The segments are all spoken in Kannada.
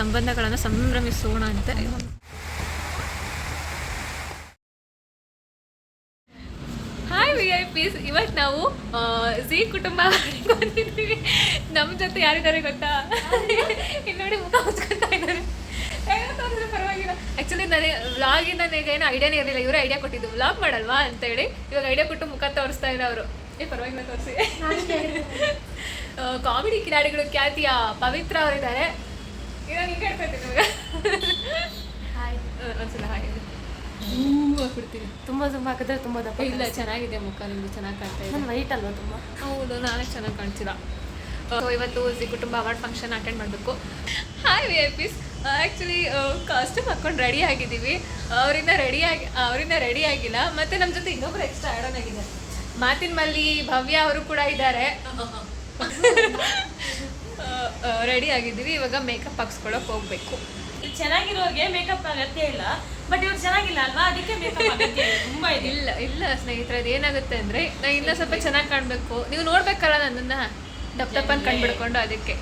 ಸಂಬಂಧಗಳನ್ನು ಸಂಭ್ರಮಿಸೋಣ ಅಂತ. ಹಾಯ್ ವಿ ಐ ಪೀಸ್ ಇವತ್ತು ನಾವು ಜಿ ಝೀ ಕುಟುಂಬ ಬಂದಿದ್ದೀವಿ. ನಮ್ಮ ಜೊತೆ ಯಾರಿದ್ದಾರೆ ಗೊತ್ತಾ? ಇಲ್ಲಿ ನೋಡಿ ಮುಖ ಹೊಚ್ಕೊತಾ ಇದ್ದಾರೆ. ಪರವಾಗಿಲ್ಲ. ಆ್ಯಕ್ಚುಲಿ ನನಗೆ ವ್ಲಾಗಿಂದ ನನಗೆ ಏನೋ ಐಡಿಯಾನೇ ಇರಲಿಲ್ಲ. ಇವರೇ ಐಡಿಯಾ ಕೊಟ್ಟಿದ್ದು. ವ್ಲಾಗ್ ಮಾಡಲ್ವಾ ಅಂತ ಹೇಳಿ ಇವಾಗ ಐಡಿಯಾ ಕೊಟ್ಟು ಮುಖ ತೋರಿಸ್ತಾ ಇರೋ ಅವರು. ಏ ಪರವಾಗಿಲ್ಲ ತೋರಿಸಿ. ಕಾಮಿಡಿ ಕಿಲಾಡಿಗಳು ಖ್ಯಾತಿಯ ಪವಿತ್ರ ಅವರಿದ್ದಾರೆ. ಇವಾಗ ಹಿಂಗೆ ಇವಾಗ ಒಂದ್ಸಲ ಬಿಡ್ತೀನಿ ತುಂಬ ತುಂಬ ಹಾಕಿದ್ರೆ ತುಂಬ ದಪ್ಪ ಇಲ್ಲ ಚೆನ್ನಾಗಿದೆ ಮುಖ ನಿಮ್ಗೆ ಚೆನ್ನಾಗಿ ಕಾಣ್ತಾ ಇದೆ. ನಾನು ವೈಟ್ ಅಲ್ವಾ ತುಂಬ? ಹೌದು ನಾನೇ ಚೆನ್ನಾಗಿ ಕಾಣಿಸಿಲ್ಲ. ಸೊ ಇವತ್ತು Zee Kutumba award function attend ಮಾಡಬೇಕು. Hi V I Ps actually costume ಹಾಕ್ಕೊಂಡು ರೆಡಿ ಆಗಿದ್ದೀವಿ. ಅವರಿಂದ ರೆಡಿ ಆಗಿ ಅವರಿಂದ ರೆಡಿ ಆಗಿಲ್ಲ. ಮತ್ತೆ ನಮ್ಮ ಜೊತೆ ಇನ್ನೊಬ್ರು ಎಕ್ಸ್ಟ್ರಾ ಆ್ಯಡ್ ಆಗಿದ್ದಾರೆ ಮಾತಿನ ಮಲ್ಲಿ ಭವ್ಯ ಅವರು ಕೂಡ ಇದ್ದಾರೆ. ರೆಡಿ ಆಗಿದ್ದೀವಿ. ಇವಾಗ ಮೇಕಪ್ ಹಾಕ್ಸ್ಕೊಳಕ್ಕೆ ಹೋಗ್ಬೇಕು. ಚೆನ್ನಾಗಿರೋರಿಗೆ ಮೇಕಪ್ ಅಗತ್ಯ ಇಲ್ಲ. ಬಟ್ ಇವ್ರು ಚೆನ್ನಾಗಿಲ್ಲ ಅಲ್ವಾ? ಅದಕ್ಕೆ ಮೇಕಪ್ ಅಗತ್ಯ ತುಂಬ ಇದೆ. ಇಲ್ಲ ಇಲ್ಲ ಸ್ನೇಹಿತರೆ ಅದು ಏನಾಗುತ್ತೆ ಅಂದರೆ ನಾ ಇನ್ನೂ ಸ್ವಲ್ಪ ಚೆನ್ನಾಗಿ ಕಾಣಬೇಕು. ನೀವು ನೋಡ್ಬೇಕಲ್ಲ ನನ್ನನ್ನು? ದಪ್ಪ ದಪ್ಪನ್ ಕಂಡ್ಬಿಡ್ಕೊಂಡು ಅದಕ್ಕೆ.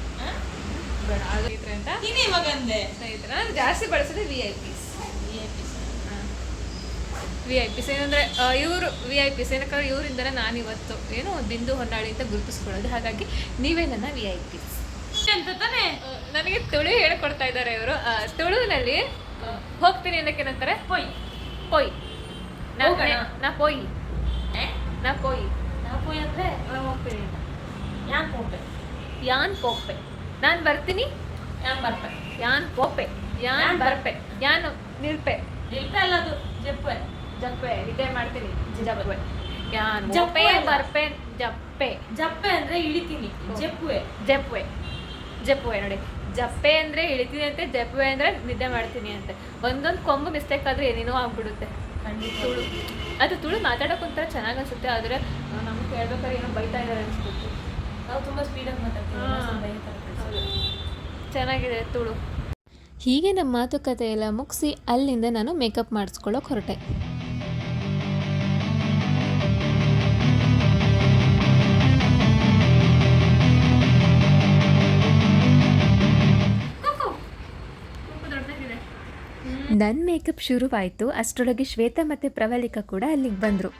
ಇವಾಗ ಅಂದೆ. ಸ್ನೇಹಿತರೆ ನಾನು ಜಾಸ್ತಿ ಬಳಸೋದು V I Ps V I Ps ಏನಂದರೆ ಇವರು ವಿ ಐ ಪಿಸ್ ಏನಕ್ಕೆ ಇವರಿಂದಲೇ ನಾನು ಇವತ್ತು ಏನು ಬಿಂದು ಹೊನ್ನಾಳಿ ಅಂತ ಗುರುತಿಸ್ಕೊಳ್ಳೋದು. ಹಾಗಾಗಿ ನೀವೇ ನನ್ನ ವಿ ಐ ಪಿಸ್ ನನಗೆ ತುಳು ಹೇಳ್ಕೊಡ್ತಾ ಇದ್ದಾರೆ ಇವರು. ತುಳುನಲ್ಲಿ ಹೋಗ್ತೀನಿ ಅನ್ನಕ್ಕೆ ಏನಂತಾರೆ? ಪೊಯ್. ಪೊಯ್. ನಾ ಪೊಯ್? ನಾ ಪೊಯ್. ನಾ ಹೋಯ್ ಅಂದ್ರೆ ನಾನು ಹೋಗ್ತೀನಿ ಯಾನ್ ಹೋಗ್ತೆ ಯಾನ್ ಪೋಪೆ. ನಾನು ಬರ್ತೀನಿ? ಯಾನ್ ಬರ್ಪೆ? ಯಾನ್ ಪೋಪೆ. ಯಾನ್ ಬರ್ಪೆ. ಯಾನ್ ನಿಲ್ಪೆ. ನಿಲ್ಪೆ ಅಲ್ಲ ಅದು ಜಪ್ಪೆ ಜಪ್ಪೆ ಇದೇ ಮಾಡ್ತೀನಿ. ಜಪ್ಪೆ ಯಾನ್ ಜಪ್ಪೆ ಜಪ್ಪೆ ಬರ್ಪೆ ಜಪ್ಪೆ. ಜಪ್ಪೆ ಅಂದ್ರೆ ಇಳಿತೀನಿ. ಜಪ್ಪುವೆ ಜಪ್ಪುವೆ ಜಪ್ಪುವೆ ನೋಡಿ. ಜಪ್ಪೆ ಅಂದ್ರೆ ಇಳಿತೀನಿ ಅಂತೆ ಜಪ್ಪೆ ಅಂದ್ರೆ ನಿದ್ದೆ ಮಾಡ್ತೀನಿ ಅಂತೆ. ಒಂದೊಂದು ಕೊಂಬು ಮಿಸ್ಟೇಕ್ ಆದ್ರೆ ಏನೇನೋ ಆಗ್ಬಿಡುತ್ತೆ. ತುಳು. ಅದು ತುಳು ಮಾತಾಡೋಕೆ ಒಂಥರ ಚೆನ್ನಾಗಿ ಅನ್ಸುತ್ತೆ ಆದರೆ ನಮ್ಗೆ ಕೇಳ್ಬೇಕಾದ್ರೆ ಏನೋ ಬೈತಾ ಇದ್ದಾರೆ ಅನ್ಸ್ಬಿಟ್ಟು ನಾವು ತುಂಬಾ ಸ್ಪೀಡಾಗಿ ಮಾತಾಡ್ತೀವಿ ಚೆನ್ನಾಗಿದೆ ತುಳು. ಹೀಗೆ ನಮ್ಮ ಮಾತುಕತೆ ಎಲ್ಲ ಮುಗಿಸಿ ಅಲ್ಲಿಂದ ನಾನು ಮೇಕಪ್ ಮಾಡಿಸ್ಕೊಳ್ಳೋಕೆ ಹೊರಟೆ. ನನ್ನ ಮೇಕಪ್ ಶುರುವಾಯಿತು ಅಷ್ಟರೊಳಗೆ ಶ್ವೇತಾ ಮತ್ತು ಪ್ರವಲಿಕಾ ಕೂಡ ಅಲ್ಲಿಗೆ ಬಂದರು.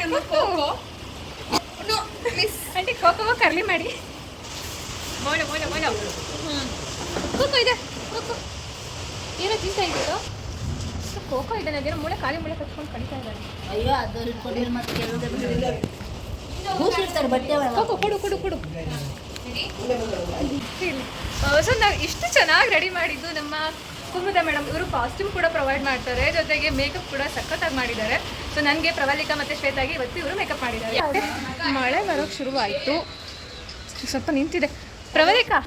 ನಮ್ಮ ಜೊತೆ ಆಂಟಿ ಕೋಕೋ ಕರ್ಲಿ ಮಾಡಿ. ಬೋಳು ಬೋಳು ಬೋಳು ಕೋಕೋ ಇದೆ ಕೋಕೋ. ಏನೋ ತಿಂತಾ ಇದ್ದೀರೋ? ಕೋಕೋ ಇದೆ ಅದೇನೋ ಮೂಳೆ ಖಾಲಿ ಮೂಳೆ ಕಚ್ಕೊಂಡು ಕಡಿತಾ ಇದ್ದಾರೆ ಅಯ್ಯೋ ಅದು ಇಟ್ಕೊಂಡಿರೋ ಮತ್ತೆ ಕೂಸಿರ್ತಾರೆ ಬಟ್ಟೆ ಕೋಕೋ ಕೊಡು ಕೊಡು ಕೊಡು. ಸೊ ನಾವು ಇಷ್ಟು ಚೆನ್ನಾಗಿ ರೆಡಿ ಮಾಡಿದ್ದು ನಮ್ಮ ಕುಮುದ ಮೇಡಮ್ ಇವರು ಕಾಸ್ಟ್ಯೂಮ್ ಕೂಡ ಪ್ರೊವೈಡ್ ಮಾಡ್ತಾರೆ. ಜೊತೆಗೆ ಮೇಕಪ್ ಕೂಡ ಸಖತ್ತಾಗಿ ಮಾಡಿದ್ದಾರೆ. ಸೊ ನನಗೆ ಪ್ರವಲಿಕಾ ಮತ್ತು ಶ್ವೇತಾಗಿ ಇವತ್ತು ಇವರು ಮೇಕಪ್ ಮಾಡಿದ್ದಾರೆ. ಮಳೆ ಬರೋಕ್ಕೆ ಶುರುವಾಯಿತು. ಸ್ವಲ್ಪ ನಿಂತಿದೆ. ಪ್ರವಲಿಕಾ.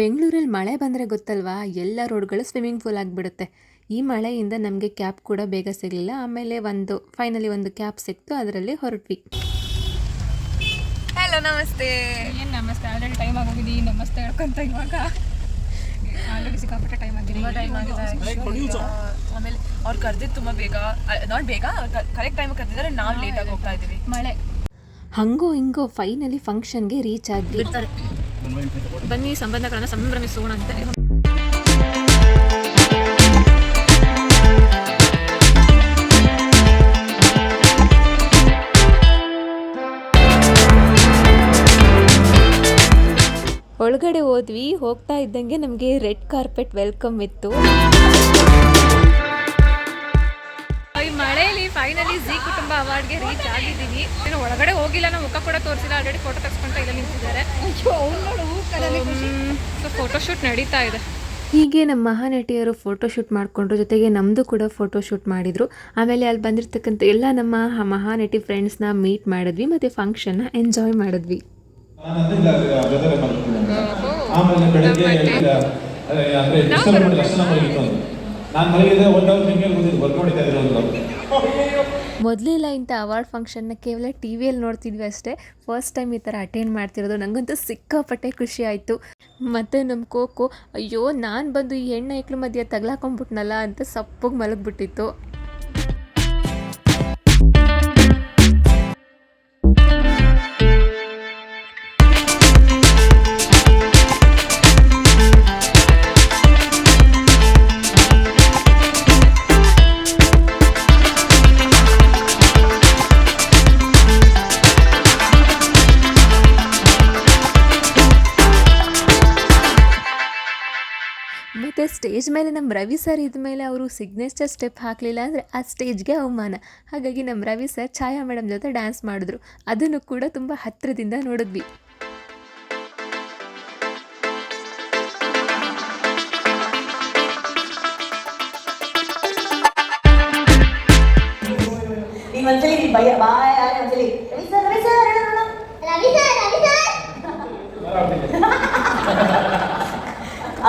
ಬೆಂಗಳೂರಲ್ಲಿ ಮಳೆ ಬಂದರೆ ಗೊತ್ತಲ್ವಾ? ಎಲ್ಲ ರೋಡ್ಗಳು ಸ್ವಿಮ್ಮಿಂಗ್ ಪೂಲ್ ಆಗಿಬಿಡುತ್ತೆ. ಈ ಮಳೆಯಿಂದ ನಮಗೆ ಕ್ಯಾಬ್ ಕೂಡ ಬೇಗ ಸಿಗಲಿಲ್ಲ. ಆಮೇಲೆ ಒಂದು ಫೈನಲಿ ಒಂದು ಕ್ಯಾಬ್ ಸಿಕ್ತು. ಅದರಲ್ಲಿ ಹೊರಟ್ವಿ. ಹಲೋ ನಮಸ್ತೆ. ಏನು ನಮಸ್ತೆ? ಆಲ್ರೆಡಿ ಟೈಮ್ ಆಗೋಗಿದೆ ನಮಸ್ತೆ ಹೇಳ್ಕೊಂತ ಇವಾಗ. ಆಲ್ರೆಡಿ ಸಿಕ್ಕಾಪಟ್ಟೆ ಟೈಮ್ ಆಗಿದೆ. ತುಂಬ ಟೈಮ್ ಆಗಿದೆ. ಆಮೇಲೆ ಅವ್ರು ಕರೆದಿದ್ದು ತುಂಬ ಬೇಗ ನಾಟ್ ಬೇಗ ಕರೆಕ್ಟ್ ಟೈಮ್ ಕರೆದಿದ್ದಾರೆ ನಾವು ಆಗಿ ಹೋಗ್ತಾ ಇದ್ದೀವಿ. ಮಳೆ. ಹಂಗೋ ಹಿಂಗೋ ಫೈನಲಿ ಫಂಕ್ಷನ್ಗೆ ರೀಚ್ ಆಗಿ ಬನ್ನಿ ಸಂಬಂಧಗಳನ್ನ ಸಂಭ್ರಮಿಸೋಣ ಅಂತ ಒಳಗಡೆ ಹೋದ್ವಿ ಹೋಗ್ತಾ ಇದ್ದಂಗೆ ನಮಗೆ ರೆಡ್ ಕಾರ್ಪೆಟ್ ವೆಲ್ಕಮ್ ಇತ್ತು. ಈ ಮಳೆಯಲ್ಲಿ ಫೈನಲಿ ಜಿ ಕುಟುಂಬ ಅವಾರ್ಡ್ಗೆ ರೀಚ್ ಆಗಿದ್ದೀನಿ. ಇನ್ನು ಒಳಗಡೆ ಹೋಗಿಲ್ಲ ನಾವು ಮುಖ ಕೂಡ ತೋರಿಸಿಲ್ಲ ಆಲ್ರೆಡಿ ಫೋಟೋ ತೆಗೆಸ್ಕೊಂತ ಇಲ್ಲ ನಿಂತಿದ್ದಾರೆ. ಸೊ ಫೋಟೋಶೂಟ್ ನಡೀತಾ ಇದೆ. ಹೀಗೆ ನಮ್ಮ ಮಹಾನಟಿಯರು ಫೋಟೋಶೂಟ್ ಮಾಡಿಕೊಂಡ್ರು ಜೊತೆಗೆ ನಮ್ಮದು ಕೂಡ ಫೋಟೋಶೂಟ್ ಮಾಡಿದರು. ಆಮೇಲೆ ಅಲ್ಲಿ ಬಂದಿರತಕ್ಕಂಥ ಎಲ್ಲ ನಮ್ಮ ಮಹಾನಟಿ ಫ್ರೆಂಡ್ಸ್ನ ಮೀಟ್ ಮಾಡಿದ್ವಿ ಮತ್ತು ಫಂಕ್ಷನ್ನ ಎಂಜಾಯ್ ಮಾಡಿದ್ವಿ. ನಾನಂದ್ರೆ ಇಲ್ಲ ಬ್ರದರ್ ಮಲಗ್ತಿದ್ದೆ ಆಮೇಲೆ ಬೆಳಗ್ಗೆ ಎದ್ದ, ಅಂದ್ರೆ ಡಿಸ್ಟರ್ಬ್ ಮಾಡಿ ಲಕ್ಷಣ ಮಲಗಿತ್ತು ಅಂತ ನಾನು ಮಲಗಿದ್ದೆ ಒನ್ ಅವರ್ ನಿಮಗೆ ಗೊತ್ತಿದ್ದು ವರ್ಕ್ ಮಾಡಿತಾ ಇದ್ರು ಒಂದು ಮೊದಲೆಲ್ಲ ಇಂಥ ಅವಾರ್ಡ್ ಫಂಕ್ಷನ್ನ ಕೇವಲ ಟಿ ವಿಯಲ್ಲಿ ನೋಡ್ತಿದ್ವಿ ಅಷ್ಟೇ. ಫಸ್ಟ್ ಟೈಮ್ ಈ ಥರ ಅಟೆಂಡ್ ಮಾಡ್ತಿರೋದು. ನನಗಂತೂ ಸಿಕ್ಕಾಪಟ್ಟೆ ಖುಷಿ ಆಯಿತು. ಮತ್ತು ನಮ್ಮ ಕೋಕು ಅಯ್ಯೋ ನಾನು ಬಂದು ಈ ಹೆಣ್ಣು ಐಕ್ಳ ಮಧ್ಯೆ ತಗ್ಲಾಕೊಂಡ್ಬಿಟ್ನಲ್ಲ ಅಂತ ಸಪ್ಪಗೆ ಮಲಗಿಬಿಟ್ಟಿತ್ತು. ಸ್ಟೇಜ್ ಮೇಲೆ ನಮ್ಮ ರವಿ ಸರ್ ಇದ್ಮೇಲೆ ಅವರು ಸಿಗ್ನೇಚರ್ ಸ್ಟೆಪ್ ಹಾಕಲಿಲ್ಲ ಅಂದರೆ ಆ ಸ್ಟೇಜ್ಗೆ ಅವಮಾನ. ಹಾಗಾಗಿ ನಮ್ಮ ರವಿ ಸರ್ ಛಾಯಾ ಮೇಡಮ್ ಜೊತೆ ಡ್ಯಾನ್ಸ್ ಮಾಡಿದ್ರು. ಅದನ್ನು ಕೂಡ ತುಂಬ ಹತ್ತಿರದಿಂದ ನೋಡಿದ್ವಿ. ಈಗ ಒಂದ್ಸಲಿ ನೀನ್ ಭಯ ಬಾಯ್ ಆಗಿ ಒಂದ್ಸಲಿ. ರವಿ ಸರ್ ರವಿ ಸರ್ ಹೇಳು ನೋಡು. Ravi sir Ravi sir.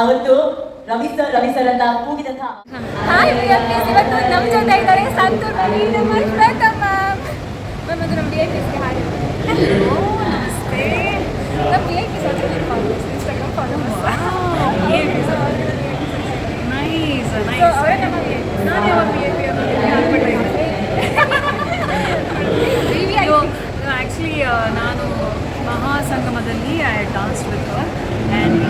ಅವತ್ತು ರವಿ ಸರ್ ರವಿ ಸರ್ ಅಂತ ಕೂಗಿದಂತ ಹಾಯ್ ಇವತ್ತು ನಮ್ಮ ಜೊತೆ ಇದ್ದಾರೆ ಸಂತು ರವಿ ನಮ್ಮ ಪಿಸ್ಗೆ ಹಾಡಿ ನಮಸ್ತೆ ನಮ್ಮ B I Ps Instagram followers ಅವರೇ ನಮ್ಮ ಬಿ ಐ ಪಿ ನಾನು ಯಾವಾಗ ಬಿ ಐ ಪಿ ಆ್ಯಕ್ಚುಲಿ ನಾನು ಮಹಾಸಂಗಮದಲ್ಲಿ ಐ ಡಾನ್ಸ್ ವಿತ್ ಆ್ಯಂಡ್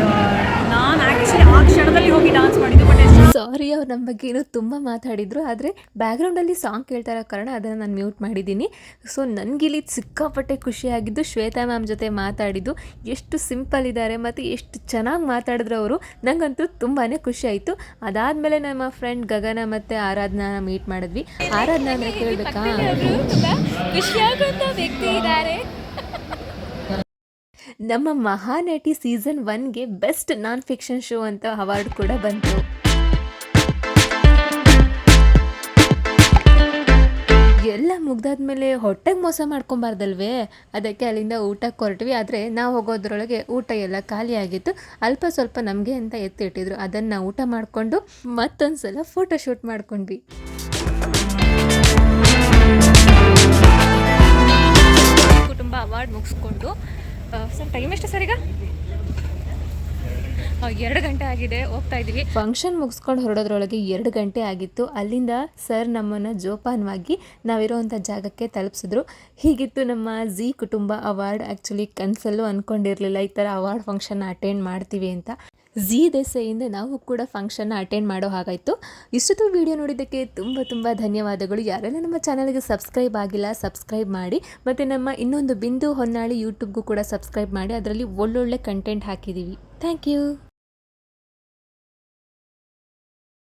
ನಾನು ಆ್ಯಕ್ಚುಲಿ ಆ ಕ್ಷಣದಲ್ಲಿ ಹೋಗಿ ಡಾನ್ಸ್ ಮಾಡಿದ್ದು ಬಟ್ ಎಷ್ಟು ಸಾರಿ ಅವ್ರು ನಮ್ಮ ಬಗ್ಗೆ ಏನೋ ತುಂಬ ಮಾತಾಡಿದರು, ಆದರೆ ಬ್ಯಾಕ್ಗ್ರೌಂಡಲ್ಲಿ ಸಾಂಗ್ ಕೇಳ್ತಾ ಇರೋ ಕಾರಣ ಅದನ್ನು ನಾನು ಮ್ಯೂಟ್ ಮಾಡಿದ್ದೀನಿ. ಸೊ ನನಗಿಲ್ಲಿ ಸಿಕ್ಕಾಪಟ್ಟೆ ಖುಷಿಯಾಗಿದ್ದು ಶ್ವೇತಾ ಮ್ಯಾಮ್ ಜೊತೆ ಮಾತಾಡಿದ್ದು. ಎಷ್ಟು ಸಿಂಪಲ್ ಇದ್ದಾರೆ ಮತ್ತು ಎಷ್ಟು ಚೆನ್ನಾಗಿ ಮಾತಾಡಿದ್ರು ಅವರು. ನನಗಂತೂ ತುಂಬಾ ಖುಷಿ ಆಯಿತು. ಅದಾದಮೇಲೆ ನಮ್ಮ ಫ್ರೆಂಡ್ ಗಗನ ಮತ್ತು ಆರಾಧನಾ ಮೀಟ್ ಮಾಡಿದ್ವಿ. ಆರಾಧನಾ ಅಂದರೆ ಕೇಳಬೇಕಾ? ಇದ್ದಾರೆ ನಮ್ಮ ಮಹಾನಟಿ ಸೀಸನ್ ಒನ್ಗೆ ಬೆಸ್ಟ್ ನಾನ್ ಫಿಕ್ಷನ್ ಶೋ ಅಂತ ಅವಾರ್ಡ್ ಕೂಡ ಬಂತು. ಎಲ್ಲ ಮುಗ್ದಾದ್ಮೇಲೆ ಹೊಟ್ಟೆಗೆ ಮೋಸ ಮಾಡ್ಕೊಬಾರ್ದಲ್ವೇ? ಅದಕ್ಕೆ ಅಲ್ಲಿಂದ ಊಟಕ್ಕೆ ಹೊರಟ್ವಿ. ಆದರೆ ನಾವು ಹೋಗೋದ್ರೊಳಗೆ ಊಟ ಎಲ್ಲ ಖಾಲಿ ಆಗಿತ್ತು. ಅಲ್ಪ ಸ್ವಲ್ಪ ನಮಗೆ ಅಂತ ಎತ್ತಿಟ್ಟಿದ್ರು. ಅದನ್ನು ಊಟ ಮಾಡಿಕೊಂಡು ಮತ್ತೊಂದು ಸಲ ಫೋಟೋ ಶೂಟ್ ಮಾಡ್ಕೊಂಡ್ವಿ. ಕುಟುಂಬ ಅವಾರ್ಡ್ ಮುಗಿಸ್ಕೊಂಡು ಸರ್ ಟೈಮ್ ಎಷ್ಟು ಸರ್ ಈಗ? ಆ, ಎರಡು ಗಂಟೆ ಆಗಿದೆ, ಹೋಗ್ತಾ ಇದ್ದೀವಿ. ಫಂಕ್ಷನ್ ಮುಗಿಸ್ಕೊಂಡು ಹೊರಡೋದ್ರೊಳಗೆ ಎರಡು ಗಂಟೆ ಆಗಿತ್ತು. ಅಲ್ಲಿಂದ ಸರ್ ನಮ್ಮನ್ನು ಜೋಪಾನವಾಗಿ ನಾವಿರೋವಂಥ ಜಾಗಕ್ಕೆ ತಲುಪಿಸಿದ್ರು. ಹೀಗಿತ್ತು ನಮ್ಮ ಜಿ ಕುಟುಂಬ ಅವಾರ್ಡ್ ಆ್ಯಕ್ಚುಲಿ ಕನಸಲ್ಲೂ ಅಂದ್ಕೊಂಡಿರಲಿಲ್ಲ ಈ ಥರ ಅವಾರ್ಡ್ ಫಂಕ್ಷನ್ನ ಅಟೆಂಡ್ ಮಾಡ್ತೀವಿ ಅಂತ. ಝೀ ದೆಸೆಯಿಂದ ನಾವು ಕೂಡ ಫಂಕ್ಷನ್ನ ಅಟೆಂಡ್ ಮಾಡೋ ಹಾಗಾಯಿತು. ಇಷ್ಟೊತ್ತು ವಿಡಿಯೋ ನೋಡಿದ್ದಕ್ಕೆ ತುಂಬ ತುಂಬ ಧನ್ಯವಾದಗಳು. ಯಾರೆಲ್ಲ ನಮ್ಮ ಚಾನಲ್ಗೆ ಸಬ್ಸ್ಕ್ರೈಬ್ ಆಗಿಲ್ಲ ಸಬ್ಸ್ಕ್ರೈಬ್ ಮಾಡಿ, ಮತ್ತು ನಮ್ಮ ಇನ್ನೊಂದು ಬಿಂದು ಹೊನ್ನಾಳಿ ಯೂಟ್ಯೂಬ್ಗೂ ಕೂಡ ಸಬ್ಸ್ಕ್ರೈಬ್ ಮಾಡಿ, ಅದರಲ್ಲಿ ಒಳ್ಳೊಳ್ಳೆ ಕಂಟೆಂಟ್ ಹಾಕಿದ್ದೀವಿ. Thank you